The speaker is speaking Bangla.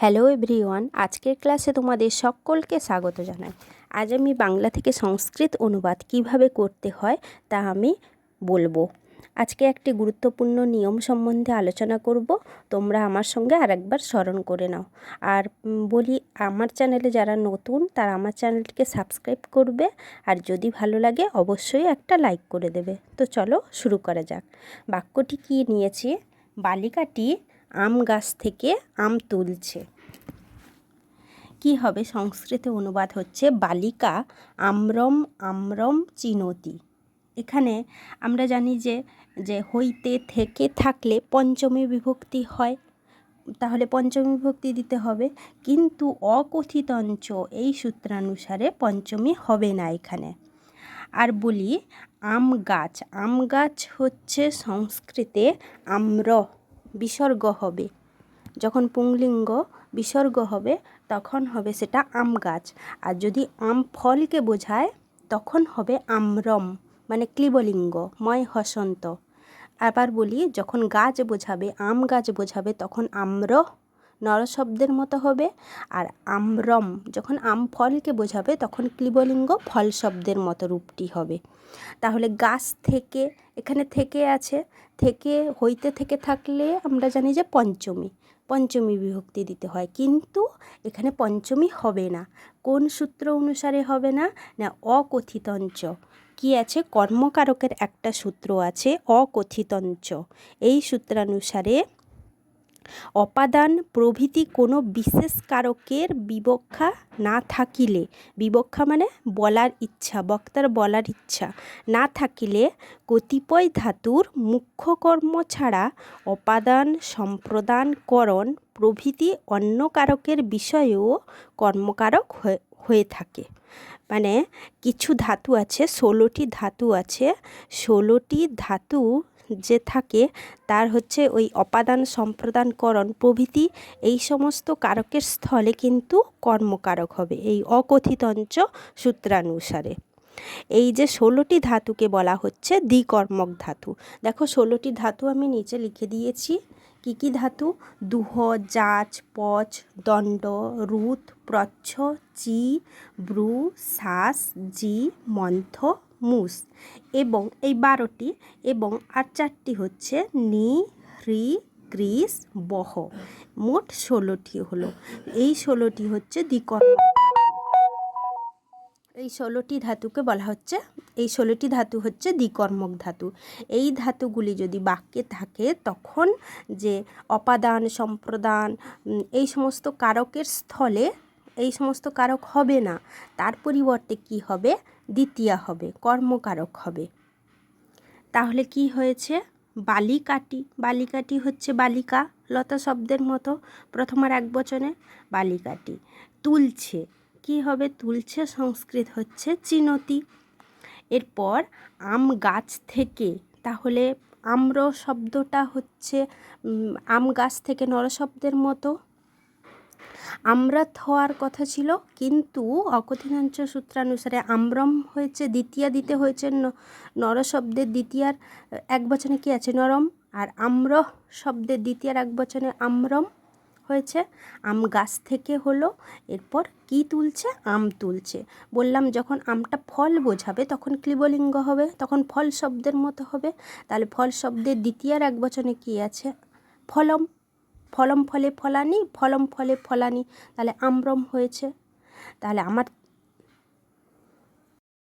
হ্যালো এভরিওয়ান আজকের ক্লাসে তোমাদের সকলকে স্বাগত জানাই। আজ আমি বাংলা থেকে সংস্কৃত অনুবাদ কীভাবে করতে হয় তা আমি বলব। আজকে একটি গুরুত্বপূর্ণ নিয়ম সম্বন্ধে আলোচনা করব, তোমরা আমার সঙ্গে আরেকবার স্মরণ করে নাও। আর বলি, আমার চ্যানেলে যারা নতুন, তারা আমার চ্যানেলটিকে সাবস্ক্রাইব করবে, আর যদি ভালো লাগে অবশ্যই একটা লাইক করে দেবে। তো চলো শুরু করা যাক। বাক্যটি কি নিয়েছি? বালিকাটি আম গাছ থেকে আম তুলছে। কি হবে? সংস্কৃতে অনুবাদ হচ্ছে বালিকা আমরম আমরম চিনতি। এখানে আমরা জানি যে যে হইতে থেকে থাকলে পঞ্চমী বিভক্তি হয়। তাহলে পঞ্চমী বিভক্তি দিতে হবে। কিন্তু অকথিতঞ্চ এই সূত্রানুসারে পঞ্চমী হবে না এখানে। আর বলি, আম গাছ আম গাছ হচ্ছে সংস্কৃতে আম্র। বিসর্গ হবে। যখন পুংলিঙ্গ বিসর্গ হবে, তখন হবে সেটা আম গাছ। আর যদি আম ফলকে বোঝায়, তখন হবে আমরম মানে ক্লিবলিঙ্গ, ময় হসন্ত। আবার বলি, যখন গাছ বোঝাবে, আম গাছ বোঝাবে, তখন আম্র নরশব্দের মতো হবে। আর আমরম, যখন আম ফলকে বোঝাবে, তখন ক্লিবলিঙ্গ ফল শব্দের মতো রূপটি হবে। তাহলে গাছ থেকে এখানে থেকে আছে। থেকে, হইতে থেকে থাকলে আমরা জানি যে পঞ্চমী। পঞ্চমী বিভক্তি দিতে হয়। কিন্তু এখানে পঞ্চমী হবে না। কোন সূত্র অনুসারে হবে না? না, অকথিতঞ্চ। কি আছে? কর্মকারকের একটা সূত্র আছে, অকথিতঞ্চ। এই সূত্রানুসারে অপাদান প্রভৃতি কোনো বিশেষ কারকের বিবক্ষা না থাকিলে, বিবক্ষা মানে বলার ইচ্ছা, বক্তার বলার ইচ্ছা, না থাকিলে কতিপয় ধাতুর মুখ্য কর্ম ছাড়া অপাদান সম্প্রদানকরণ প্রভৃতি অন্য কারকের বিষয়েও কর্মকারক হয়ে- হয়ে থাকে। মানে কিছু ধাতু আছে, ষোলোটি ধাতু আছে। ষোলোটি ধাতু যে থাকে, তার হচ্ছে ওই অপাদান সম্প্রদানকরণ প্রভৃতি। এই সমস্ত কারকের স্থলে কিন্তু কর্মকারক হবে, এই অকথিতঞ্চ সূত্রানুসারে। এই যে ষোলোটি ধাতুকে বলা হচ্ছে, দ্বিকর্মক ধাতু। দেখো, ষোলোটি ধাতু আমি নিচে লিখে দিয়েছি। কি কি ধাতু? দুহ, জাচ, পচ, দণ্ড রুথ প্রচ্ছ, চি, ব্রু শ্বাস জি, মন্থ, মুস। এবং এই বারোটি এবং আর চারটি হচ্ছে নি হ্রি গ্রিস, বহ। মোট ষোলোটি হলো। এই ষোলোটি হচ্ছে দ্বিকর্ম এই ষোলোটি ধাতুকে বলা হচ্ছে। এই ষোলোটি ধাতু হচ্ছে দ্বিকর্মক ধাতু। এই ধাতুগুলি যদি বাক্যে থাকে, তখন যে অপাদান, সম্প্রদান এই সমস্ত কারকের স্থলে এই সমস্ত কারক হবে না। তার পরিবর্তে কি হবে? দ্বিতীয়া হবে, কর্মকারক হবে। তাহলে কি হয়েছে? বালিকাটি। বালিকাটি হচ্ছে বালিকা, লতা শব্দের মতো প্রথম আর এক বচনে। বালিকাটি। তুলছে। কি হবে তুলছে সংস্কৃত হচ্ছে চিনতি। এরপর আম গাছ থেকে, তাহলে আম্র শব্দটা হচ্ছে আম গাছ থেকে নরশব্দের মতো। আমরাত হওয়ার কথা ছিল, কিন্তু অকথিনাঞ্চ সূত্রানুসারে আম্রম হয়েছে, দ্বিতীয়া দিতে হয়েছে নরশব্দের দ্বিতীয়ার, এক বচনে কি আছে? নরম। আর আম্র শব্দের দ্বিতীয়ার এক বচনে আমরম। হয়েছে, আম গাছ থেকে হলো, এরপর কি তুলছে? আম তুলছে। বললাম যখন আমটা ফল বোঝাবে, তখন ক্লিবলিঙ্গ হবে, তখন ফল শব্দের মতো হবে। তাহলে ফল শব্দের দ্বিতীয়ার এক বচনে কী আছে? ফলম। ফলম ফলে ফলানি, ফলম ফলে ফলানি। তাহলে আমরম হয়েছে। তাহলে আমার